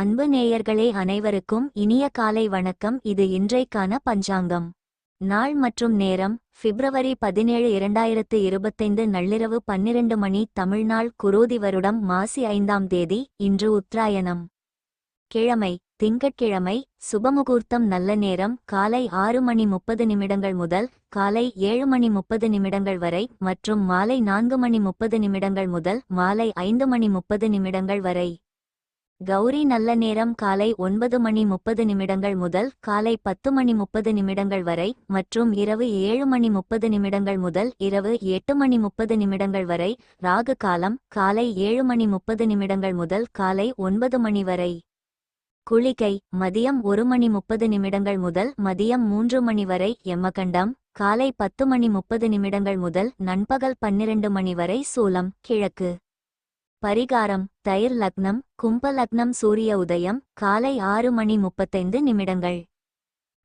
அன்பு நேயர்களே அனைவருக்கும் இனிய காலை வணக்கம். இது இன்றைக்கான பஞ்சாங்கம். நாள் மற்றும் நேரம் பிப்ரவரி பதினேழு இரண்டாயிரத்து இருபத்தைந்து நள்ளிரவு பன்னிரண்டு மணி தமிழ்நாள் குரோதி வருடம் மாசி ஐந்தாம் தேதி இன்று உத்தராயணம். கிழமை திங்கட்கிழமை சுபமுகூர்த்தம் நல்ல நேரம் காலை ஆறு மணி முப்பது நிமிடங்கள் முதல் காலை ஏழு மணி முப்பது நிமிடங்கள் வரை மற்றும் மாலை நான்கு மணி முப்பது நிமிடங்கள் முதல் மாலை ஐந்து மணி முப்பது நிமிடங்கள் வரை. கௌரி நல்ல நேரம் காலை ஒன்பது மணி முப்பது நிமிடங்கள் முதல் காலை பத்து மணி முப்பது நிமிடங்கள் வரை மற்றும் இரவு ஏழு மணி முப்பது நிமிடங்கள் முதல் இரவு எட்டு மணி முப்பது நிமிடங்கள் வரை ராகு காலம் காலை ஏழு மணி முப்பது நிமிடங்கள் முதல் காலை ஒன்பது மணி வரை. குளிகை மதியம் ஒரு மணி முப்பது நிமிடங்கள் முதல் மதியம் மூன்று மணி வரை எம்மகண்டம் காலை பத்து மணி முப்பது நிமிடங்கள் முதல் நண்பகல் பன்னிரண்டு மணி வரை சூலம் கிழக்கு. பரிகாரம் தயிர் லக்னம் கும்ப லக்னம் சூரிய உதயம் காலை ஆறு மணி முப்பத்தைந்து நிமிடங்கள்.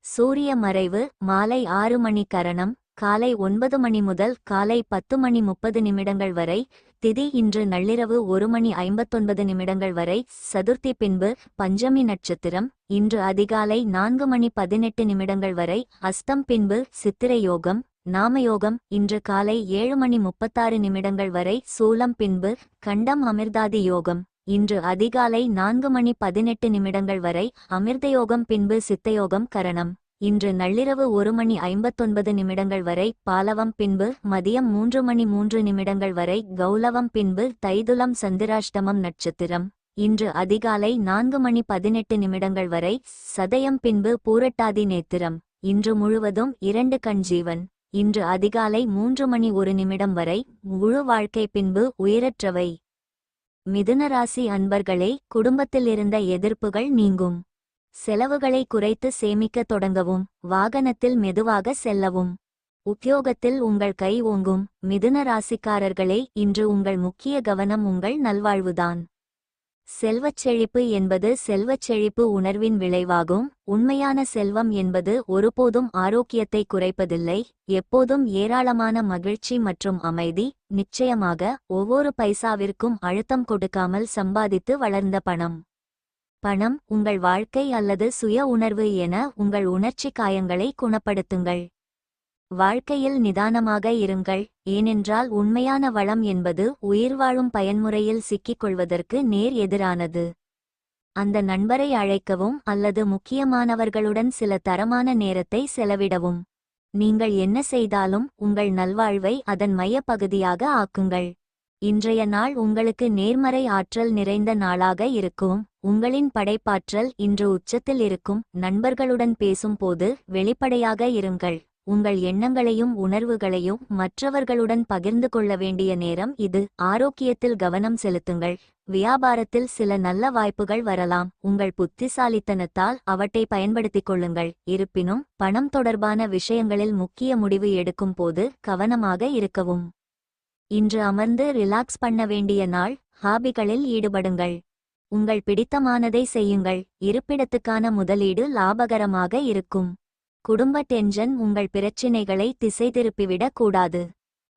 சூரிய மறைவு மாலை ஆறு மணி கரணம் காலை ஒன்பது மணி முதல் காலை பத்து மணி முப்பது நிமிடங்கள் வரை திதி இன்று நள்ளிரவு ஒரு மணி ஐம்பத்தொன்பது நிமிடங்கள் வரை சதுர்த்தி பின்பு பஞ்சமி நட்சத்திரம் இன்று அதிகாலை நான்கு மணி பதினெட்டு நிமிடங்கள் வரை அஸ்தம் பின்பு சித்திரை யோகம் நாமயோகம் இன்று காலை ஏழு மணி முப்பத்தாறு நிமிடங்கள் வரை சூலம் பின்பு கண்டம் அமிர்தாதி யோகம். இன்று அதிகாலை நான்கு மணி பதினெட்டு நிமிடங்கள் வரை அமிர்தயோகம் பின்பு சித்தயோகம் கரணம். இன்று நள்ளிரவு ஒரு மணி ஐம்பத்தொன்பது நிமிடங்கள் வரை பாலவம் பின்பு மதியம் மூன்று மணி மூன்று நிமிடங்கள் வரை கௌலவம் பின்பு தைதுலம் சந்திராஷ்டமம் நட்சத்திரம். இன்று அதிகாலை நான்கு மணி பதினெட்டு நிமிடங்கள் வரை சதயம் பின்பு பூரட்டாதி நேத்திரம். இன்று முழுவதும் இரண்டு கண் ஜீவன். இன்று அதிகாலை மூன்று மணி ஒரு நிமிடம் வரை முழு வாழ்க்கை பின்பு உயிரற்றவை. மிதுனராசி அன்பர்களே குடும்பத்தில் இருந்த எதிர்ப்புகள் நீங்கும். செலவுகளை குறைத்து சேமிக்க தொடங்கவும் வாகனத்தில் மெதுவாக செல்லவும். உத்தியோகத்தில் உங்கள் கை ஓங்கும். மிதுன ராசிக்காரர்களே இன்று உங்கள் முக்கிய கவனம் உங்கள் நல்வாழ்வுதான். செல்வச் செழிப்பு என்பது செல்வச் செழிப்பு உணர்வின் விளைவாகும். உண்மையான செல்வம் என்பது ஒருபோதும் ஆரோக்கியத்தை குறைப்பதில்லை. எப்போதும் ஏராளமான மகிழ்ச்சி மற்றும் அமைதி. நிச்சயமாக ஒவ்வொரு பைசாவிற்கும் அழுத்தம் கொடுக்காமல் சம்பாதித்து வளர்ந்த பணம். பணம் உங்கள் வாழ்க்கை அல்லது சுய உணர்வு என உங்கள் உணர்ச்சி காயங்களை குணப்படுத்துங்கள். வாழ்க்கையில் நிதானமாக இருங்கள் ஏனென்றால் உண்மையான வளம் என்பது உயிர்வாழும் பயன்முறையில் சிக்கிக் கொள்வதற்கு நேர் எதிரானது. அந்த நண்பரை அழைக்கவும் அல்லது முக்கியமானவர்களுடன் சில தரமான நேரத்தை செலவிடவும். நீங்கள் என்ன செய்தாலும் உங்கள் நல்வாழ்வை அதன் மையப்பகுதியாக ஆக்குங்கள். இன்றைய நாள் உங்களுக்கு நேர்மறை ஆற்றல் நிறைந்த நாளாக இருக்கும். உங்களின் படைப்பாற்றல் இன்று உச்சத்தில் இருக்கும். நண்பர்களுடன் பேசும்போது வெளிப்படையாக இருங்கள். உங்கள் எண்ணங்களையும் உணர்வுகளையும் மற்றவர்களுடன் பகிர்ந்து கொள்ள வேண்டிய நேரம் இது. ஆரோக்கியத்தில் கவனம் செலுத்துங்கள். வியாபாரத்தில் சில நல்ல வாய்ப்புகள் வரலாம். உங்கள் புத்திசாலித்தனத்தால் அவற்றை பயன்படுத்திக் கொள்ளுங்கள். இருப்பினும் பணம் தொடர்பான விஷயங்களில் முக்கிய முடிவு எடுக்கும் போது கவனமாக இருக்கவும். இன்று அமர்ந்து ரிலாக்ஸ் பண்ண வேண்டிய நாள். ஹாபிகளில் ஈடுபடுங்கள். உங்கள் பிடித்தமானதை செய்யுங்கள். இருப்பிடத்துக்கான முதலீடு லாபகரமாக இருக்கும். குடும்ப டென்ஷன் உங்கள் பிரச்சினைகளை திசை திருப்பிவிடக் கூடாது.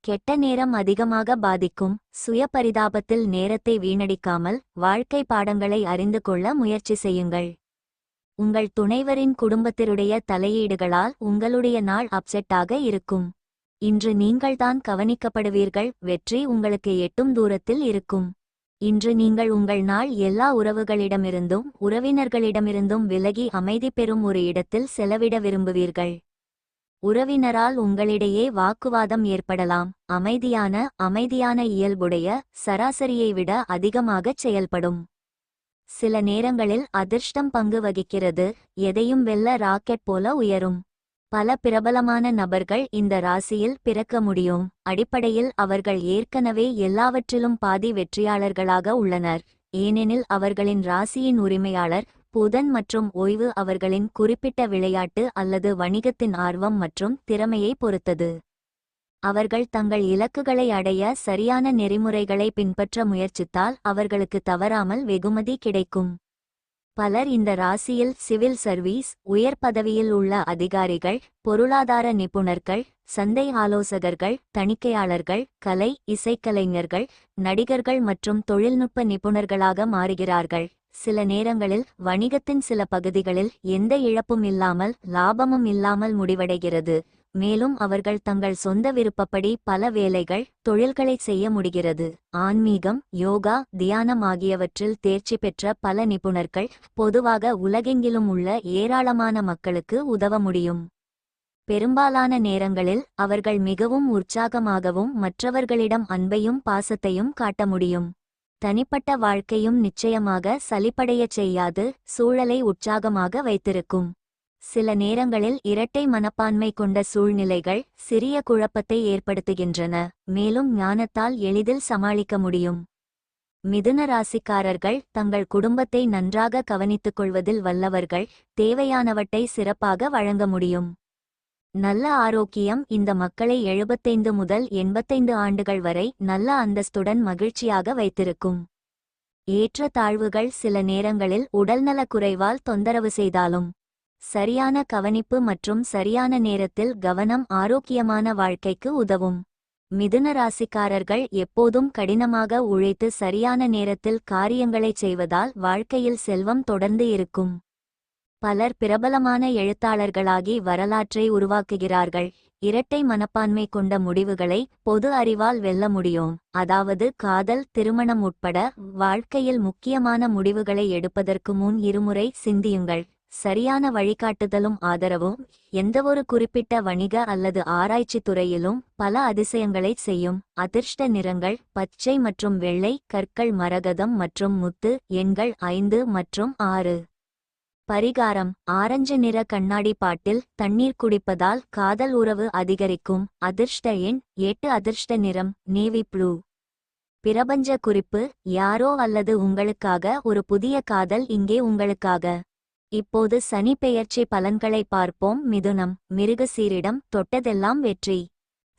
கெட்ட நேரம் அதிகமாக பாதிக்கும். சுய பரிதாபத்தில் நேரத்தை வீணடிக்காமல் வாழ்க்கை பாடங்களை அறிந்து கொள்ள முயற்சி செய்யுங்கள். உங்கள் துணைவரின் குடும்பத்தினுடைய தலையீடுகளால் உங்களுடைய நாள் அப்செட்டாக இருக்கும். இன்று நீங்கள்தான் கவனிக்கப்படுவீர்கள். வெற்றி உங்களுக்கு எட்டும் தூரத்தில் இருக்கும். இன்று நீங்கள் உங்கள் நாள் எல்லா உறவுகளிடமிருந்தும் உறவினர்களிடமிருந்தும் விலகி அமைதி பெறும் ஒரு இடத்தில் செலவிட விரும்புவீர்கள். உறவினரால் உங்களிடையே வாக்குவாதம் ஏற்படலாம். அமைதியான அமைதியான இயல்புடைய சராசரியை விட அதிகமாகச் செயல்படும். சில நேரங்களில் அதிர்ஷ்டம் பங்கு வகிக்கிறது. எதையும் வெல்ல ராக்கெட் போல உயரும். பல பிரபலமான நபர்கள் இந்த ராசியில் பிறக்க முடியும். அடிப்படையில் அவர்கள் ஏற்கனவே எல்லாவற்றிலும் பாதி வெற்றியாளர்களாக உள்ளனர். ஏனெனில் அவர்களின் ராசியின் உரிமையாளர் புதன் மற்றும் ஓய்வு அவர்களின் குறிப்பிட்ட விளையாட்டு அல்லது வணிகத்தின் ஆர்வம் மற்றும் திறமையை பொறுத்தது. அவர்கள் தங்கள் இலக்குகளை அடைய சரியான நெறிமுறைகளை பின்பற்ற முயற்சித்தால் அவர்களுக்கு தவறாமல் வெகுமதி கிடைக்கும். பலர் இந்த ராசியில் சிவில் சர்வீஸ் உயர் பதவியில் உள்ள அதிகாரிகள் பொருளாதார நிபுணர்கள் சந்தை ஆலோசகர்கள் தணிக்கையாளர்கள் கலை இசைக்கலைஞர்கள் நடிகர்கள் மற்றும் தொழில்நுட்ப நிபுணர்களாக மாறுகிறார்கள். சில நேரங்களில் வணிகத்தின் சில பகுதிகளில் எந்த இழப்பும் இல்லாமல் லாபமும் இல்லாமல் முடிவடைகிறது. மேலும் அவர்கள் தங்கள் சொந்த விருப்பப்படி பல வேலைகள் தொழில்களை செய்ய முடிகிறது. ஆன்மீகம் யோகா தியானம் ஆகியவற்றில் தேர்ச்சி பெற்ற பல நிபுணர்கள் பொதுவாக உலகெங்கிலும் உள்ள ஏராளமான மக்களுக்கு உதவ முடியும். பெரும்பாலான நேரங்களில் அவர்கள் மிகவும் உற்சாகமாகவும் மற்றவர்களிடம் அன்பையும் பாசத்தையும் காட்ட முடியும். தனிப்பட்ட வாழ்க்கையும் நிச்சயமாக சலிப்படையச் செய்யாது சூழலை உற்சாகமாக வைத்திருக்கும். சில நேரங்களில் இரட்டை மனப்பான்மை கொண்ட சூழ்நிலைகள் சிறிய குழப்பத்தை ஏற்படுத்துகின்றன மேலும் ஞானத்தால் எளிதில் சமாளிக்க முடியும். மிதுன ராசிக்காரர்கள் தங்கள் குடும்பத்தை நன்றாக கவனித்துக் கொள்வதில் வல்லவர்கள் தேவையானவற்றை சிறப்பாக வழங்க முடியும். நல்ல ஆரோக்கியம் இந்த மக்களை எழுபத்தைந்து முதல் எண்பத்தைந்து ஆண்டுகள் வரை நல்ல அந்தஸ்துடன் மகிழ்ச்சியாக வைத்திருக்கும். ஏற்ற தாழ்வுகள் சில நேரங்களில் உடல்நலக் குறைவால் தொந்தரவு செய்தாலும் சரியான கவனிப்பு மற்றும் சரியான நேரத்தில் கவனம் ஆரோக்கியமான வாழ்க்கைக்கு உதவும். மிதுன ராசிக்காரர்கள் எப்போதும் கடினமாக உழைத்து சரியான நேரத்தில் காரியங்களைச் செய்வதால் வாழ்க்கையில் செல்வம் தொடர்ந்து இருக்கும். பலர் பிரபலமான எழுத்தாளர்களாகி வரலாற்றை உருவாக்குகிறார்கள். இரட்டை மனப்பான்மை கொண்ட முடிவுகளை பொது அறிவால் வெல்ல முடியும். அதாவது காதல் திருமணம் உட்பட வாழ்க்கையில் முக்கியமான முடிவுகளை எடுப்பதற்கு முன் இருமுறை சிந்தியுங்கள். சரியான வழிகாட்டுதலும் ஆதரவும் எந்தவொரு குறிப்பிட்ட வணிக அல்லது ஆராய்ச்சி துறையிலும் பல அதிசயங்களைச் செய்யும். அதிர்ஷ்ட நிறங்கள் பச்சை மற்றும் வெள்ளை கற்கள் மரகதம் மற்றும் முத்து எண்கள் ஐந்து மற்றும் ஆறு. பரிகாரம் ஆரஞ்சு நிற கண்ணாடி பாட்டில் தண்ணீர் குடிப்பதால் காதல் உறவு அதிகரிக்கும். அதிர்ஷ்ட எண் எட்டு அதிர்ஷ்ட நிறம் நேவி ப்ளூ. பிரபஞ்ச குறிப்பு யாரோ அல்லது உங்களுக்காக ஒரு புதிய காதல் இங்கே உங்களுக்காக. இப்போது சனி பெயர்ச்சி பலன்களை பார்ப்போம். மிதுனம் மிருகசீரிடம் தொட்டதெல்லாம் வெற்றி.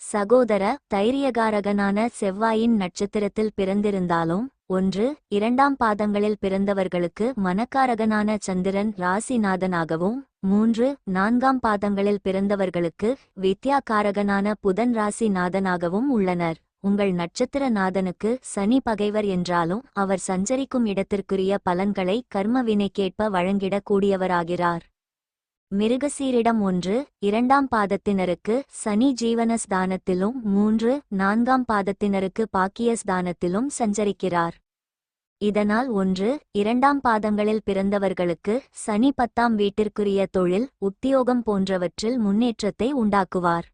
சகோதர தைரியகாரகனான செவ்வாயின் நட்சத்திரத்தில் பிறந்திருந்தாலும் ஒன்று இரண்டாம் பாதங்களில் பிறந்தவர்களுக்கு மனக்காரகனான சந்திரன் ராசிநாதனாகவும் மூன்று நான்காம் பாதங்களில் பிறந்தவர்களுக்கு வித்யாகாரகனான புதன் ராசிநாதனாகவும் உள்ளனர். உங்கள் நட்சத்திர நாதனுக்கு சனி பகைவர் என்றாலும் அவர் சஞ்சரிக்கும் இடத்திற்குரிய பலன்களை கர்மவினைக்கேற்ப வழங்கிடக்கூடியவராகிறார். வழங்கிடக் கூடியவராகிறார் மிருகசீரிடம் ஒன்று இரண்டாம் பாதத்தினருக்கு சனி ஜீவனஸ்தானத்திலும் மூன்று நான்காம் பாதத்தினருக்கு பாக்கியஸ்தானத்திலும் சஞ்சரிக்கிறார். இதனால் ஒன்று இரண்டாம் பாதங்களில் பிறந்தவர்களுக்கு சனி பத்தாம் வீட்டிற்குரிய தொழில் உத்தியோகம் போன்றவற்றில் முன்னேற்றத்தை உண்டாக்குவார்.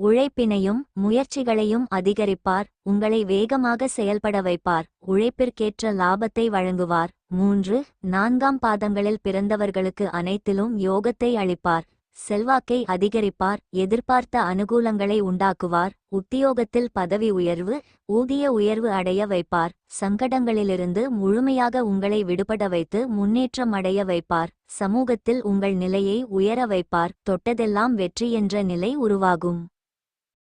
உழைப்பினையும் முயற்சிகளையும் அதிகரிப்பார் உங்களை வேகமாக செயல்பட வைப்பார் உழைப்பிற்கேற்ற லாபத்தை வழங்குவார். மூன்று நான்காம் பாதங்களில் பிறந்தவர்களுக்கு அனைத்திலும் யோகத்தை அளிப்பார் செல்வாக்கை அதிகரிப்பார் எதிர்பார்த்த அனுகூலங்களை உண்டாக்குவார் உத்தியோகத்தில் பதவி உயர்வு ஊதிய உயர்வு அடைய வைப்பார் சங்கடங்களிலிருந்து முழுமையாக உங்களை விடுபட வைத்து முன்னேற்றம் அடைய வைப்பார் சமூகத்தில் உங்கள் நிலையை உயர வைப்பார் தொட்டதெல்லாம் வெற்றி என்ற நிலை உருவாகும்.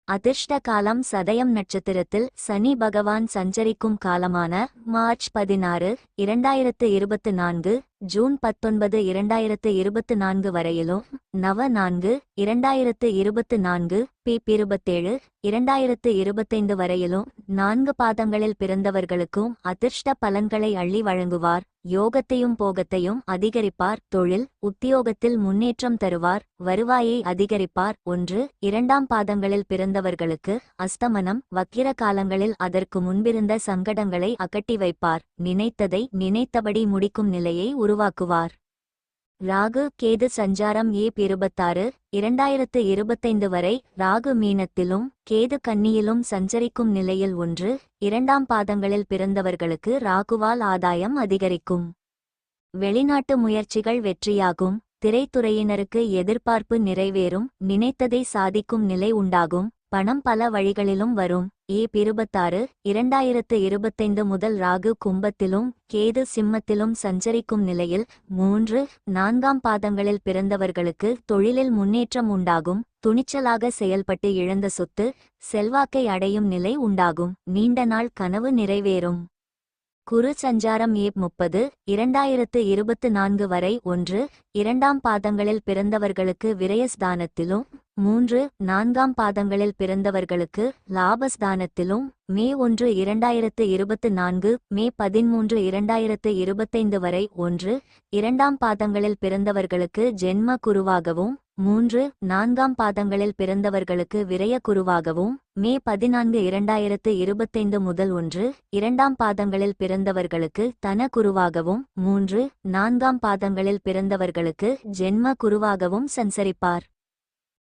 அதிர்ஷ்ட காலம் சதயம் நட்சத்திரத்தில் சனி பகவான் சஞ்சரிக்கும் காலமான மார்ச் பதினாறு இரண்டாயிரத்து இருபத்து நான்கு ஜூன் பத்தொன்பது இரண்டாயிரத்து இருபத்து நான்கு வரையிலும் நவ நான்கு இரண்டாயிரத்து இருபத்து நான்கு பி இருபத்தேழு இரண்டாயிரத்து இருபத்தைந்து வரையிலும் நான்கு பாதங்களில் பிறந்தவர்களுக்கும் அதிர்ஷ்ட பலன்களை அள்ளி வழங்குவார் யோகத்தையும் போகத்தையும் அதிகரிப்பார் தொழில் உத்தியோகத்தில் முன்னேற்றம் தருவார் வருவாயை அதிகரிப்பார் ஒன்று இரண்டாம் பாதங்களில் பிறந்தவர்களுக்கு அஸ்தமனம் வக்கிர காலங்களில் அதற்கு முன்பிருந்த சங்கடங்களை அகட்டி வைப்பார் நினைத்ததை நினைத்தபடி முடிக்கும் நிலையை உருவாக்குவார். ராகு கேது சஞ்சாரம் ஏ இருபத்தாறு இரண்டாயிரத்து இருபத்தைந்து வரை ராகு மீனத்திலும் கேது கன்னியிலும் சஞ்சரிக்கும் நிலையில் ஒன்று இரண்டாம் பாதங்களில் பிறந்தவர்களுக்கு ராகுவால் ஆதாயம் அதிகரிக்கும். வெளிநாட்டு முயற்சிகள் வெற்றியாகும் திரைத்துறையினருக்கு எதிர்பார்ப்பு நிறைவேறும் நினைத்ததை சாதிக்கும் நிலை உண்டாகும். பணம் பல வழிகளிலும் வரும். ஏ இருபத்தாறு இரண்டாயிரத்து இருபத்தைந்து முதல் ராகு கும்பத்திலும் கேது சிம்மத்திலும் சஞ்சரிக்கும் நிலையில் மூன்று நான்காம் பாதங்களில் பிறந்தவர்களுக்கு தொழிலில் முன்னேற்றம் உண்டாகும். துணிச்சலாக செயல்பட்டு இழந்த சொத்து செல்வாக்கை அடையும் நிலை உண்டாகும். நீண்ட நாள் கனவு நிறைவேறும். குரு சஞ்சாரம் ஏ முப்பது இரண்டாயிரத்து இருபத்து நான்கு வரை ஒன்று இரண்டாம் பாதங்களில் பிறந்தவர்களுக்கு விரயஸ்தானத்திலும் மூன்று நான்காம் பாதங்களில் பிறந்தவர்களுக்கு லாபஸ்தானத்திலும் மே ஒன்று இரண்டாயிரத்து இருபத்து நான்கு மே பதிமூன்று இரண்டாயிரத்து இருபத்தைந்து வரை ஒன்று இரண்டாம் பாதங்களில் பிறந்தவர்களுக்கு ஜென்ம குருவாகவும் மூன்று நான்காம் பாதங்களில் பிறந்தவர்களுக்கு விரய குருவாகவும் மே பதினான்கு இரண்டாயிரத்து இருபத்தைந்து முதல் ஒன்று இரண்டாம் பாதங்களில் பிறந்தவர்களுக்கு தன குருவாகவும் மூன்று நான்காம் பாதங்களில் பிறந்தவர்களுக்கு ஜென்ம குருவாகவும் சஞ்சரிப்பார்.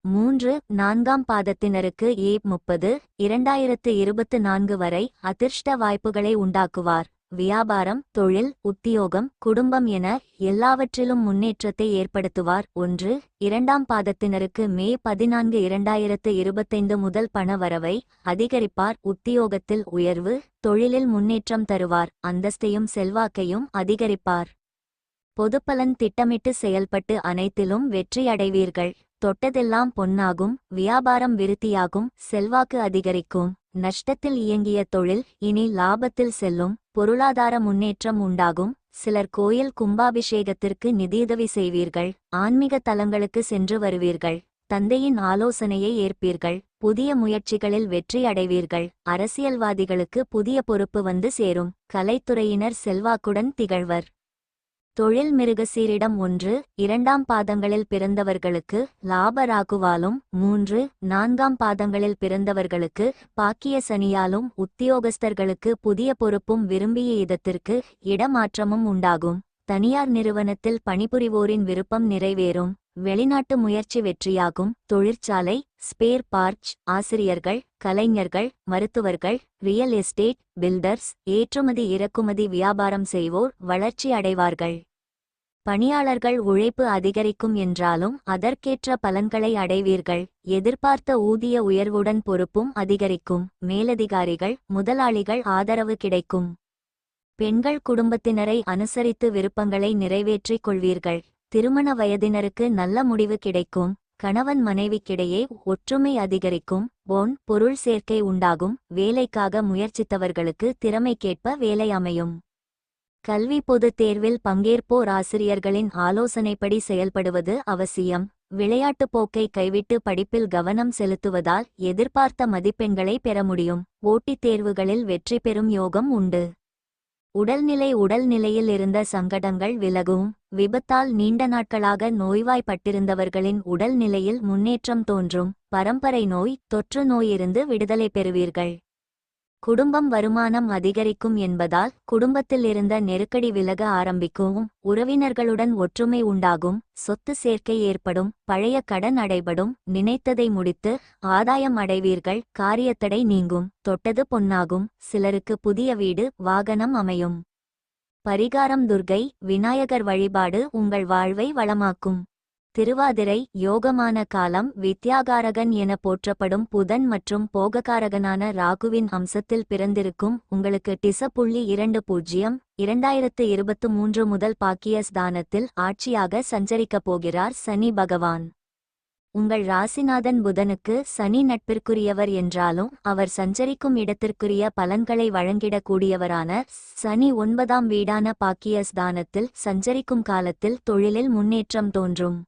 மூன்று நான்காம் பாதத்தினருக்கு ஏ முப்பது இரண்டாயிரத்து இருபத்து நான்கு வரை அதிர்ஷ்ட வாய்ப்புகளை உண்டாக்குவார். வியாபாரம் தொழில் உத்தியோகம் குடும்பம் என எல்லாவற்றிலும் முன்னேற்றத்தை ஏற்படுத்துவார். ஒன்று இரண்டாம் பாதத்தினருக்கு மே பதினான்கு இரண்டாயிரத்து இருபத்தைந்து முதல் பண வரவை அதிகரிப்பார். உத்தியோகத்தில் உயர்வு தொழிலில் முன்னேற்றம் தருவார். அந்தஸ்தையும் செல்வாக்கையும் அதிகரிப்பார். பொதுப்பலன் திட்டமிட்டு செயல்பட்டு அனைத்திலும் வெற்றி அடைவீர்கள் தொட்டதெல்லாம் பொன்னாகும் வியாபாரம் விருத்தியாகும் செல்வாக்கு அதிகரிக்கும். நஷ்டத்தில் இயங்கிய தொழில் இனி லாபத்தில் செல்லும் பொருளாதார முன்னேற்றம் உண்டாகும். சிலர் கோயில் கும்பாபிஷேகத்திற்கு நிதியுதவி செய்வீர்கள் ஆன்மீக தலங்களுக்கு சென்று வருவீர்கள் தந்தையின் ஆலோசனையை ஏற்பீர்கள் புதிய முயற்சிகளில் வெற்றி அடைவீர்கள். அரசியல்வாதிகளுக்கு புதிய பொறுப்பு வந்து சேரும் கலைத்துறையினர் செல்வாக்குடன் திகழ்வர். தொழில் மிருகசீரிடம் ஒன்று இரண்டாம் பாதங்களில் பிறந்தவர்களுக்கு லாப ராகுவாலும் மூன்று நான்காம் பாதங்களில் பிறந்தவர்களுக்கு பாக்கிய சனியாலும் உத்தியோகஸ்தர்களுக்கு புதிய பொறுப்பும் விரும்பிய இதத்திற்கு இடமாற்றமும் உண்டாகும். தனியார் நிறுவனத்தில் பணிபுரிவோரின் விருப்பம் நிறைவேறும். வெளிநாட்டு முயற்சி வெற்றியாகும். தொழிற்சாலை ஸ்பேர் பார்ட்ஸ் ஆசிரியர்கள் கலைஞர்கள் மருத்துவர்கள் ரியல் எஸ்டேட் பில்டர்ஸ் ஏற்றுமதி இறக்குமதி வியாபாரம் செய்வோர் வளர்ச்சி அடைவார்கள். பணியாளர்கள் உழைப்பு அதிகரிக்கும் என்றாலும் அதற்கேற்ற பலன்களை அடைவீர்கள். எதிர்பார்த்த ஊதிய உயர்வுடன் பொறுப்பும் அதிகரிக்கும். மேலதிகாரிகள் முதலாளிகள் ஆதரவு கிடைக்கும். பெண்கள் குடும்பத்தினரை அனுசரித்து விருப்பங்களை நிறைவேற்றிக் கொள்வீர்கள். திருமண வயதினருக்கு நல்ல முடிவு கிடைக்கும். கணவன் மனைவிக்கிடையே ஒற்றுமை அதிகரிக்கும். போன் பொருள் சேர்க்கை உண்டாகும். வேலைக்காக முயற்சித்தவர்களுக்கு திறமைக்கேற்ப வேலை அமையும். கல்வி பொதுத் தேர்வில் பங்கேற்போர் ஆசிரியர்களின் ஆலோசனைப்படி செயல்படுவது அவசியம். விளையாட்டுப் போக்கை கைவிட்டு படிப்பில் கவனம் செலுத்துவதால் எதிர்பார்த்த மதிப்பெண்களை பெற முடியும். ஓட்டித் தேர்வுகளில் வெற்றி பெறும் யோகம் உண்டு. உடல்நிலை உடல்நிலையில் இருந்த சங்கடங்கள் விலகும். விபத்தால் நீண்ட நாட்களாக நோய்வாய்ப்பட்டிருந்தவர்களின் உடல்நிலையில் முன்னேற்றம் தோன்றும். பரம்பரை நோய் தொற்று நோயிருந்து விடுதலை பெறுவீர்கள். குடும்பம் வருமானம் அதிகரிக்கும் என்பதால் குடும்பத்தில் இருந்த நெருக்கடி விலக ஆரம்பிக்கும் உறவினர்களுடன் ஒற்றுமை உண்டாகும் சொத்து சேர்க்கை ஏற்படும் பழைய கடன் அடைபடும் நினைத்ததை முடித்து ஆதாயம் அடைவீர்கள் காரியத்தடை நீங்கும் தொட்டது பொன்னாகும் சிலருக்கு புதிய வீடு வாகனம் அமையும். பரிகாரம் துர்கை விநாயகர் வழிபாடு உங்கள் வாழ்வை வளமாக்கும். திருவாதிரை யோகமான காலம் வித்யாகாரகன் என போற்றப்படும் புதன் மற்றும் போககாரகனான ராகுவின் அம்சத்தில் பிறந்திருக்கும் உங்களுக்கு டிச புள்ளி இரண்டு பூஜ்ஜியம் இரண்டாயிரத்து இருபத்து மூன்று முதல் பாக்கிய ஸ்தானத்தில் ஆட்சியாக சஞ்சரிக்கப் போகிறார் சனி பகவான். உங்கள் ராசிநாதன் புதனுக்கு சனி நட்பிற்குரியவர் என்றாலும் அவர் சஞ்சரிக்கும் இடத்திற்குரிய பலன்களை வழங்கிடக்கூடியவரான சனி ஒன்பதாம் வீடான பாக்கிய ஸ்தானத்தில் சஞ்சரிக்கும் காலத்தில் தொழிலில் முன்னேற்றம் தோன்றும்.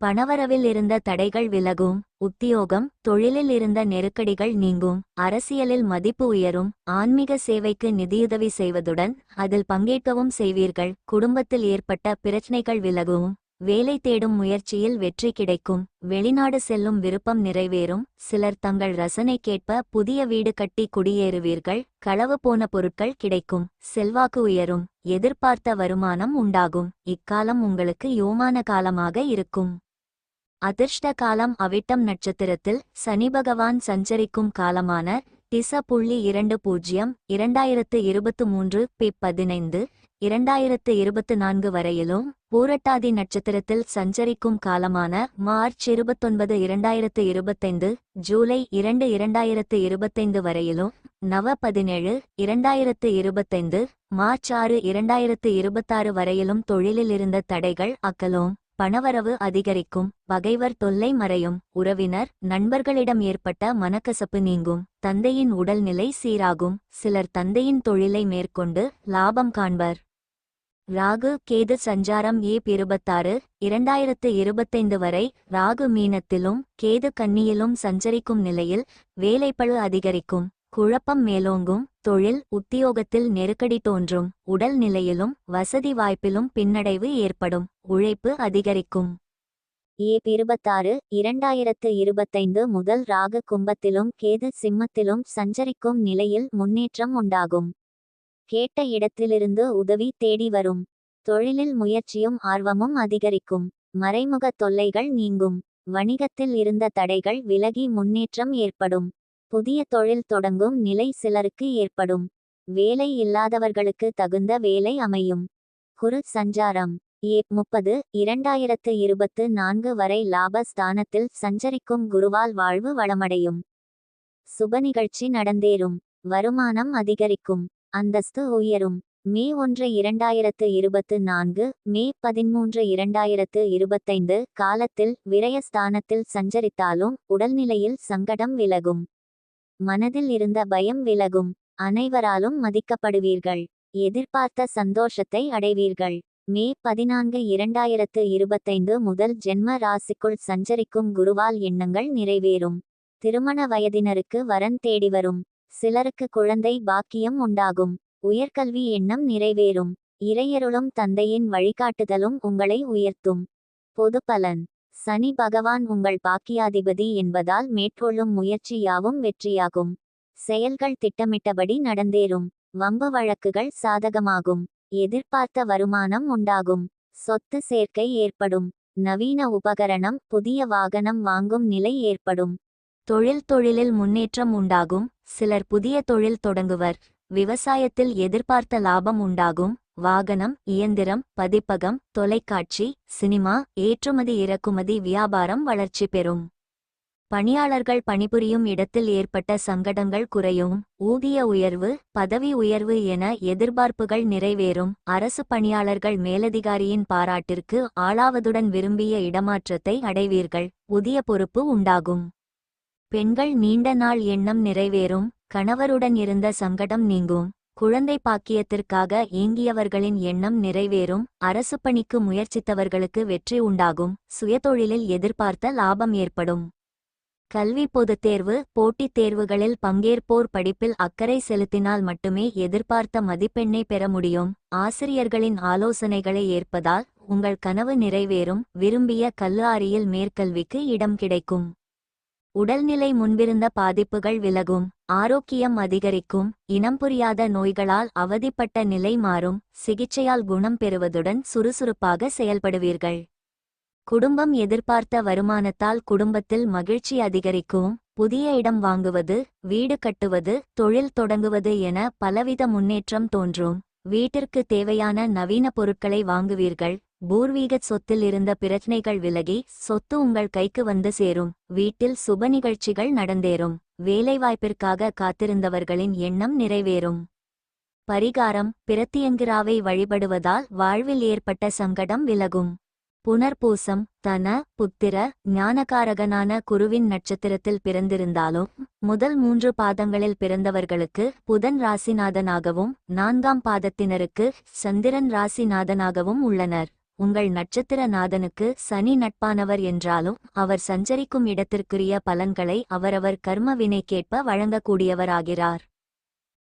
பணவரவில் இருந்த தடைகள் விலகும் உத்தியோகம் தொழிலில் இருந்த நெருக்கடிகள் நீங்கும் அரசியலில் மதிப்பு உயரும் ஆன்மீக சேவைக்கு நிதியுதவி செய்வதுடன் அதில் பங்கேற்கவும் செய்வீர்கள் குடும்பத்தில் ஏற்பட்ட பிரச்சனைகள் விலகும் வேலை தேடும் முயற்சியில் வெற்றி கிடைக்கும் வெளிநாடு செல்லும் விருப்பம் நிறைவேறும் சிலர் தங்கள் ரசனைக்கேற்ப புதிய வீடு கட்டி குடியேறுவீர்கள் களவு போன பொருட்கள் கிடைக்கும் செல்வாக்கு உயரும் எதிர்பார்த்த வருமானம் உண்டாகும் இக்காலம் உங்களுக்கு யோமான காலமாக இருக்கும். அதிர்ஷ்ட காலம் அவிட்டம் நட்சத்திரத்தில் சனி பகவான் சஞ்சரிக்கும் காலமான திச புள்ளி இரண்டு பூஜ்ஜியம் இரண்டாயிரத்து இருபத்து மூன்று பி பதினைந்து இரண்டாயிரத்து இருபத்து நான்கு வரையிலும் பூரட்டாதி நட்சத்திரத்தில் சஞ்சரிக்கும் காலமான மார்ச் இருபத்தொன்பது இரண்டாயிரத்து இருபத்தைந்து ஜூலை இரண்டு இரண்டாயிரத்து இருபத்தைந்து வரையிலும் நவ பதினேழு இரண்டாயிரத்து இருபத்தைந்து மார்ச் ஆறு இரண்டாயிரத்து இருபத்தாறு வரையிலும் தொழிலில் இருந்த தடைகள் அக்கலும் பணவரவு அதிகரிக்கும் பகைவர் தொல்லை மறையும் உறவினர் நண்பர்களிடம் ஏற்பட்ட மனக்கசப்பு நீங்கும் தந்தையின் உடல்நிலை சீராகும் சிலர் தந்தையின் தொழிலை மேற்கொண்டு லாபம் காண்பர். ராகு கேது சஞ்சாரம் ஏப் இருபத்தாறு இரண்டாயிரத்து இருபத்தைந்து வரை ராகு மீனத்திலும் கேது கன்னியிலும் சஞ்சரிக்கும் நிலையில் வேலைப்பழு அதிகரிக்கும் குழப்பம் மேலோங்கும் தொழில் உத்தியோகத்தில் நெருக்கடி தோன்றும் உடல் நிலையிலும் வசதி வாய்ப்பிலும் பின்னடைவு ஏற்படும் உழைப்பு அதிகரிக்கும். ஏப் இருபத்தாறு இரண்டாயிரத்து இருபத்தைந்து முதல் ராக கும்பத்திலும் கேது சிம்மத்திலும் சஞ்சரிக்கும் நிலையில் முன்னேற்றம் உண்டாகும். கேட்ட இடத்திலிருந்து உதவி தேடி வரும். தொழிலில் முயற்சியும் ஆர்வமும் அதிகரிக்கும். மறைமுக தொல்லைகள் நீங்கும். வணிகத்தில் இருந்த தடைகள் விலகி முன்னேற்றம் ஏற்படும். புதிய தொழில் தொடங்கும் நிலை சிலருக்கு ஏற்படும். வேலை இல்லாதவர்களுக்கு தகுந்த வேலை அமையும். குரு சஞ்சாரம். ஏ முப்பது இரண்டாயிரத்து இருபத்து நான்கு வரை லாப ஸ்தானத்தில் சஞ்சரிக்கும் குருவால் வாழ்வு வளமடையும். சுப நிகழ்ச்சி நடந்தேறும். வருமானம் அதிகரிக்கும். அந்தஸ்து உயரும். மே ஒன்று இரண்டாயிரத்து இருபத்து நான்கு மே பதிமூன்று இரண்டாயிரத்து இருபத்தைந்து காலத்தில் விரயஸ்தானத்தில் சஞ்சரித்தாலும் உடல்நிலையில் சங்கடம் விலகும். மனதில் இருந்த பயம் விலகும். அனைவராலும் மதிக்கப்படுவீர்கள். எதிர்பார்த்த சந்தோஷத்தை அடைவீர்கள். மே பதினான்கு இரண்டாயிரத்து இருபத்தைந்து முதல் ஜென்ம ராசிக்குள் சஞ்சரிக்கும் குருவால் எண்ணங்கள் நிறைவேறும். திருமண வயதினருக்கு வரன் தேடி வரும். சிலருக்கு குழந்தை பாக்கியம் உண்டாகும். உயர்கல்வி எண்ணம் நிறைவேறும். இறையருளும் தந்தையின் வழிகாட்டுதலும் உங்களை உயர்த்தும். பொது பலன் சனி பகவான் உங்கள் பாக்கியாதிபதி என்பதால் மேற்கொள்ளும் முயற்சி யாவும் வெற்றியாகும். செயல்கள் திட்டமிட்டபடி நடந்தேறும். வம்பு வழக்குகள் சாதகமாகும். எதிர்பார்த்த வருமானம் உண்டாகும். சொத்து சேர்க்கை ஏற்படும். நவீன உபகரணம் புதிய வாகனம் வாங்கும் நிலை ஏற்படும். தொழில் தொழிலில் முன்னேற்றம் உண்டாகும். சிலர் புதிய தொழில் தொடங்குவர். விவசாயத்தில் எதிர்பார்த்த லாபம் உண்டாகும். வாகனம் இயந்திரம் பதிப்பகம் தொலைக்காட்சி சினிமா ஏற்றுமதி இறக்குமதி வியாபாரம் வளர்ச்சி பெறும். பணியாளர்கள் பணிபுரியும் இடத்தில் ஏற்பட்ட சங்கடங்கள் குறையும். ஊதிய உயர்வு பதவி உயர்வு என எதிர்பார்ப்புகள் நிறைவேறும். அரசு பணியாளர்கள் மேலதிகாரியின் பாராட்டிற்கு ஆளாவதுடன் விரும்பிய இடமாற்றத்தை அடைவீர்கள். புதிய பொறுப்பு உண்டாகும். பெண்கள் நீண்ட நாள் எண்ணம் நிறைவேறும். கணவருடன் இருந்த சங்கடம் நீங்கும். குழந்தை பாக்கியத்திற்காக ஏங்கியவர்களின் எண்ணம் நிறைவேறும் அரசு பணிக்கு முயற்சித்தவர்களுக்கு வெற்றி உண்டாகும் சுயதொழிலில் எதிர்பார்த்த லாபம் ஏற்படும். கல்வி பொதுத் தேர்வு போட்டித் தேர்வுகளில் பங்கேற்போர் படிப்பில் அக்கறை செலுத்தினால் மட்டுமே எதிர்பார்த்த மதிப்பெண்ணை பெற முடியும். ஆசிரியர்களின் ஆலோசனைகளை ஏற்பதால் உங்கள் கனவு நிறைவேறும் விரும்பிய கல்லூரியில் மேற்கல்விக்கு இடம் கிடைக்கும். உடல்நிலை முன்பிருந்த பாதிப்புகள் விலகும் ஆரோக்கியம் அதிகரிக்கும் இனம் புரியாத நோய்களால் அவதிப்பட்ட நிலை மாறும் சிகிச்சையால் குணம் பெறுவதுடன் சுறுசுறுப்பாக செயல்படுவீர்கள். குடும்பம் எதிர்பார்த்த வருமானத்தால் குடும்பத்தில் மகிழ்ச்சி அதிகரிக்கும் புதிய இடம் வாங்குவது வீடு கட்டுவது தொழில் தொடங்குவது என பலவித முன்னேற்றம் தோன்றும். வீட்டிற்கு தேவையான நவீன பொருட்களை வாங்குவீர்கள் பூர்வீக சொத்தில் இருந்த பிரச்சனைகள் விலகி சொத்து உங்கள் கைக்கு வந்து சேரும். வீட்டில் சுப நிகழ்ச்சிகள் நடந்தேறும். வேலைவாய்ப்பிற்காக காத்திருந்தவர்களின் எண்ணம் நிறைவேறும். பரிகாரம் பிரத்தியங்கிராவை வழிபடுவதால் வாழ்வில் ஏற்பட்ட சங்கடம் விலகும். புனர்பூசம் தன புத்திர ஞானகாரகனான குருவின் நட்சத்திரத்தில் பிறந்திருந்தாலும் முதல் மூன்று பாதங்களில் பிறந்தவர்களுக்கு புதன் ராசிநாதனாகவும் நான்காம் பாதத்தினருக்கு சந்திரன் ராசிநாதனாகவும் உள்ளனர். உங்கள் நட்சத்திர நாதனுக்கு சனி நட்பானவர் என்றாலும் அவர் சஞ்சரிக்கும் இடத்திற்குரிய பலன்களை அவரவர் கர்ம வினைக்கேற்ப வழங்கக்கூடியவராகிறார்.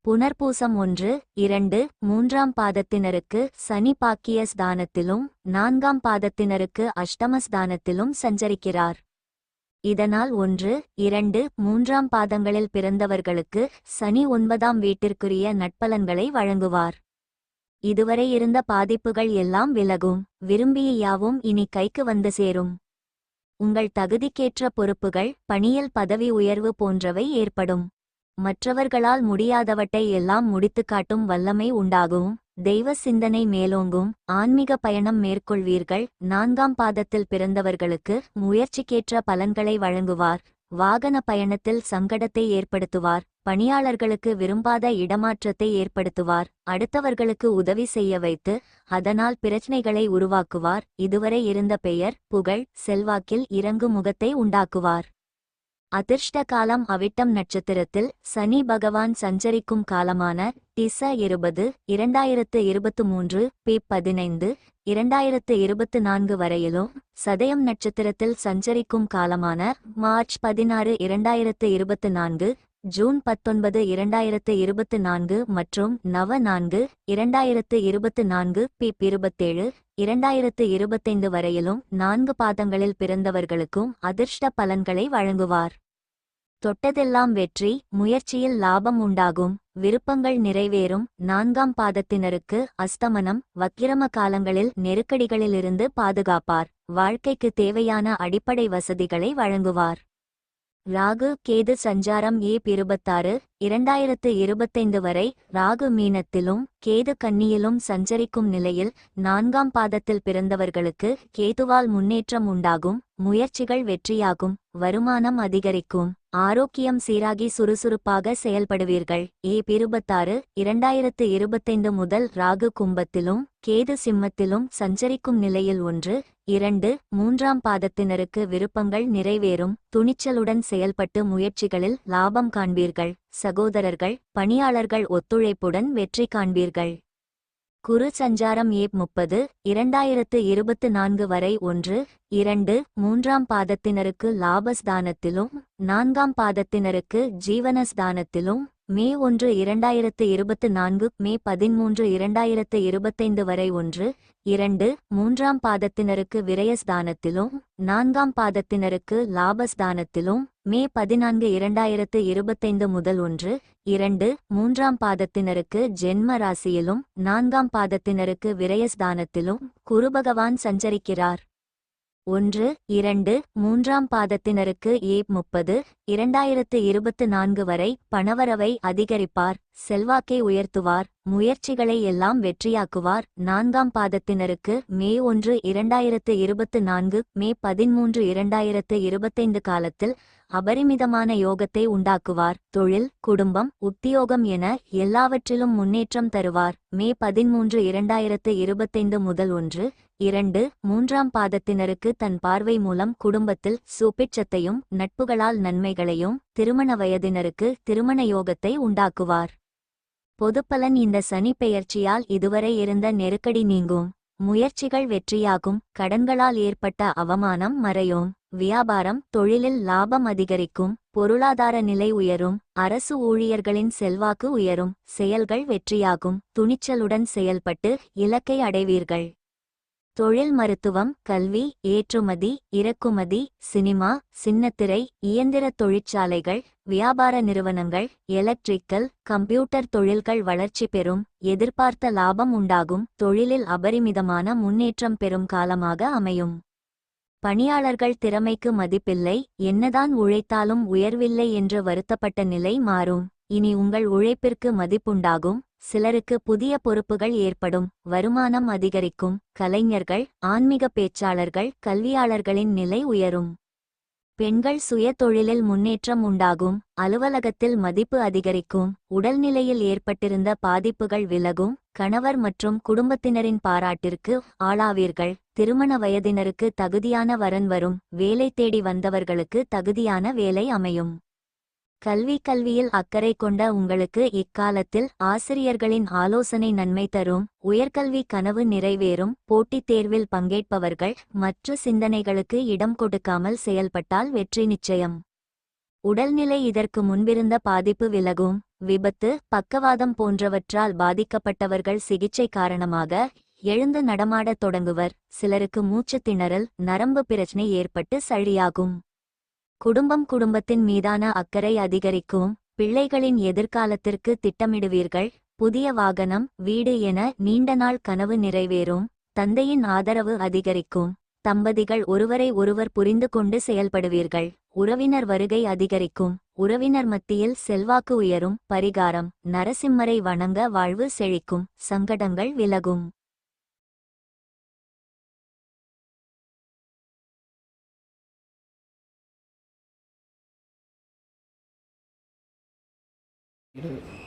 புனர்பூசம் ஒன்று இரண்டு மூன்றாம் பாதத்தினருக்கு சனி பாக்கிய ஸ்தானத்திலும் நான்காம் பாதத்தினருக்கு அஷ்டமஸ்தானத்திலும் சஞ்சரிக்கிறார். இதனால் ஒன்று இரண்டு மூன்றாம் பாதங்களில் பிறந்தவர்களுக்கு சனி ஒன்பதாம் வீட்டிற்குரிய நட்பலன்களை வழங்குவார். இதுவரை இருந்த பாதிப்புகள் எல்லாம் விலகும். விரும்பிய யாவும் இனி கைக்கு வந்து சேரும். உங்கள் தகுதிக்கேற்ற பொறுப்புகள் பணியில் பதவி உயர்வு போன்றவை ஏற்படும். மற்றவர்களால் முடியாதவற்றை எல்லாம் முடித்துக் காட்டும் வல்லமை உண்டாகும். தெய்வ சிந்தனை மேலோங்கும். ஆன்மீக பயணம் மேற்கொள்வீர்கள். நான்காம் பாதத்தில் பிறந்தவர்களுக்கு முயற்சிக்கேற்ற பலன்களை வழங்குவார். வாகன பயணத்தில் சங்கடத்தை ஏற்படுத்துவார். பணியாளர்களுக்கு விரும்பாத இடமாற்றத்தை ஏற்படுத்துவார். அடுத்தவர்களுக்கு உதவி செய்ய வைத்து அதனால் பிரச்சனைகளை உருவாக்குவார். இதுவரை இருந்த பெயர் புகழ் செல்வாக்கில் இறங்கு முகத்தை உண்டாக்குவார். அதிர்ஷ்ட காலம் அவிட்டம் நட்சத்திரத்தில் சனி பகவான் சஞ்சரிக்கும் காலமான டிச இருபது இரண்டாயிரத்து இருபத்து மூன்று பி பதினைந்து இரண்டாயிரத்து இருபத்து நான்கு வரையிலும் சதயம் நட்சத்திரத்தில் சஞ்சரிக்கும் காலமான மார்ச் பதினாறு இரண்டாயிரத்து இருபத்து நான்கு ஜூன் பத்தொன்பது இரண்டாயிரத்து இருபத்து நான்கு மற்றும் நவ நான்கு இரண்டாயிரத்து இருபத்து நான்கு பி இருபத்தேழு இரண்டாயிரத்து இருபத்தைந்து வரையிலும் நான்கு பாதங்களில் பிறந்தவர்களுக்கும் அதிர்ஷ்ட பலன்களை வழங்குவார். தொட்டதெல்லாம் வெற்றி முயற்சியில் லாபம் உண்டாகும் விருப்பங்கள் நிறைவேறும். நான்காம் பாதத்தினருக்கு அஸ்தமனம் வக்கிரம காலங்களில் நெருக்கடிகளிலிருந்து பாதுகாப்பார். வாழ்க்கைக்கு தேவையான அடிப்படை வசதிகளை வழங்குவார். ராகு கேது சஞ்சாரம் ஏ இருபத்தாறு இரண்டாயிரத்து இருபத்தைந்து வரை ராகு மீனத்திலும் கேது கன்னியிலும் சஞ்சரிக்கும் நிலையில் நான்காம் பாதத்தில் பிறந்தவர்களுக்கு கேதுவால் முன்னேற்றம் உண்டாகும் முயற்சிகள் வெற்றியாகும் வருமானம் அதிகரிக்கும் ஆரோக்கியம் சீராகி சுறுசுறுப்பாக செயல்படுவீர்கள். ஏ இருபத்தாறு இரண்டாயிரத்து இருபத்தைந்து முதல் ராகு கும்பத்திலும் கேது சிம்மத்திலும் சஞ்சரிக்கும் நிலையில் ஒன்று இரண்டு மூன்றாம் பாதத்தினருக்கு விருப்பங்கள் நிறைவேறும் துணிச்சலுடன் செயல்பட்டு முயற்சிகளில் லாபம் காண்பீர்கள் சகோதரர்கள் பணியாளர்கள் ஒத்துழைப்புடன் வெற்றி காண்பீர்கள். குரு சஞ்சாரம் ஏப் முப்பது இரண்டாயிரத்து இருபத்து நான்கு வரை ஒன்று இரண்டு மூன்றாம் பாதத்தினருக்கு லாபஸ்தானத்திலும் நான்காம் பாதத்தினருக்கு ஜீவனஸ்தானத்திலும் மே ஒன்று இரண்டாயிரத்து இருபத்து நான்கு மே பதிமூன்று இரண்டாயிரத்து இருபத்தைந்து வரை ஒன்று இரண்டு மூன்றாம் பாதத்தினருக்கு விரயஸ்தானத்திலும் நான்காம் பாதத்தினருக்கு லாபஸ்தானத்திலும் மே பதினான்கு இரண்டாயிரத்து இருபத்தைந்து முதல் ஒன்று இரண்டு மூன்றாம் பாதத்தினருக்கு ஜென்ம ராசியிலும் நான்காம் பாதத்தினருக்கு விரயஸ்தானத்திலும் குருபகவான் சஞ்சரிக்கிறார். ஒன்று இரண்டு மூன்றாம் பாதத்தினருக்கு ஏ முப்பது இரண்டாயிரத்து இருபத்து நான்கு வரை பணவரவை அதிகரிப்பார் செல்வாக்கை உயர்த்துவார் முயற்சிகளை எல்லாம் வெற்றியாக்குவார். நான்காம் பாதத்தினருக்கு மே ஒன்று இரண்டாயிரத்து இருபத்து நான்கு மே பதிமூன்று இரண்டாயிரத்து இருபத்தைந்து காலத்தில் அபரிமிதமான யோகத்தை உண்டாக்குவார். தொழில் குடும்பம் உத்தியோகம் என எல்லாவற்றிலும் முன்னேற்றம் தருவார். மே பதிமூன்று இரண்டாயிரத்து இருபத்தைந்து முதல் ஒன்று இரண்டு மூன்றாம் பாதத்தினருக்கு தன் பார்வை மூலம் குடும்பத்தில் சூப்பிச்சத்தையும் நட்புகளால் நன்மைகளையும் திருமண வயதினருக்கு திருமண யோகத்தை உண்டாக்குவார். பொதுப்பலன் இந்த சனி பெயர்ச்சியால் இதுவரை இருந்த நெருக்கடி நீங்கும். முயற்சிகள் வெற்றியாகும். கடன்களால் ஏற்பட்ட அவமானம் மறையும். வியாபாரம் தொழிலில் லாபம் அதிகரிக்கும். பொருளாதார நிலை உயரும். அரசு ஊழியர்களின் செல்வாக்கு உயரும். செயல்கள் வெற்றியாகும். துணிச்சலுடன் செயல்பட்டு இலக்கை அடைவீர்கள். தொழில் மருத்துவம் கல்வி ஏற்றுமதி இறக்குமதி சினிமா சின்னத்திரை இயந்திர தொழிற்சாலைகள் வியாபார நிறுவனங்கள் எலக்ட்ரிக்கல் கம்ப்யூட்டர் தொழில்கள் வளர்ச்சி பெறும் எதிர்பார்த்த லாபம் உண்டாகும் தொழிலில் அபரிமிதமான முன்னேற்றம் பெறும் காலமாக அமையும். பணியாளர்கள் திறமைக்கு மதிப்பில்லை என்னதான் உழைத்தாலும் உயர்வில்லை என்று வருத்தப்பட்ட நிலை மாறும். இனி உங்கள் உழைப்பிற்கு மதிப்புண்டாகும் சிலருக்கு புதிய பொறுப்புகள் ஏற்படும். வருமானம் அதிகரிக்கும். கலைஞர்கள் ஆன்மீக பேச்சாளர்கள் கல்வியாளர்களின் நிலை உயரும். பெண்கள் சுய தொழிலில் முன்னேற்றம் உண்டாகும். அலுவலகத்தில் மதிப்பு அதிகரிக்கும். உடல்நிலையில் ஏற்பட்டிருந்த பாதிப்புகள் விலகும். கணவர் மற்றும் குடும்பத்தினரின் பாராட்டிற்கு ஆளாவீர்கள். திருமண வயதினருக்கு தகுதியான வரன் வரும். வேலை தேடி வந்தவர்களுக்கு தகுதியான வேலை அமையும். கல்வி கல்வியில் அக்கறை கொண்ட உங்களுக்கு இக்காலத்தில் ஆசிரியர்களின் ஆலோசனை நன்மை தரும் உயர்கல்வி கனவு நிறைவேறும் போட்டித் தேர்வில் பங்கேற்பவர்கள் மற்ற சிந்தனைகளுக்கு இடம் கொடுக்காமல் செயல்பட்டால் வெற்றி நிச்சயம். உடல்நிலை இதற்கு முன்பிருந்த பாதிப்பு விலகும் விபத்து பக்கவாதம் போன்றவற்றால் பாதிக்கப்பட்டவர்கள் சிகிச்சை காரணமாக எழுந்து நடமாடத் தொடங்குவர் சிலருக்கு மூச்சு திணறல் நரம்பு பிரச்சனை ஏற்பட்டு சழியாகும். குடும்பம் குடும்பத்தின் மீதான அக்கறை அதிகரிக்கும் பிள்ளைகளின் எதிர்காலத்திற்கு திட்டமிடுவீர்கள் புதிய வாகனம் வீடு என நீண்ட நாள் கனவு நிறைவேறும் தந்தையின் ஆதரவு அதிகரிக்கும் தம்பதிகள் ஒருவரை ஒருவர் புரிந்து கொண்டு செயல்படுவீர்கள் உறவினர் வருகை அதிகரிக்கும் உறவினர் மத்தியில் செல்வாக்கு உயரும் பரிகாரம் நரசிம்மரை வணங்க வாழ்வு செழிக்கும் சங்கடங்கள் விலகும். இருபது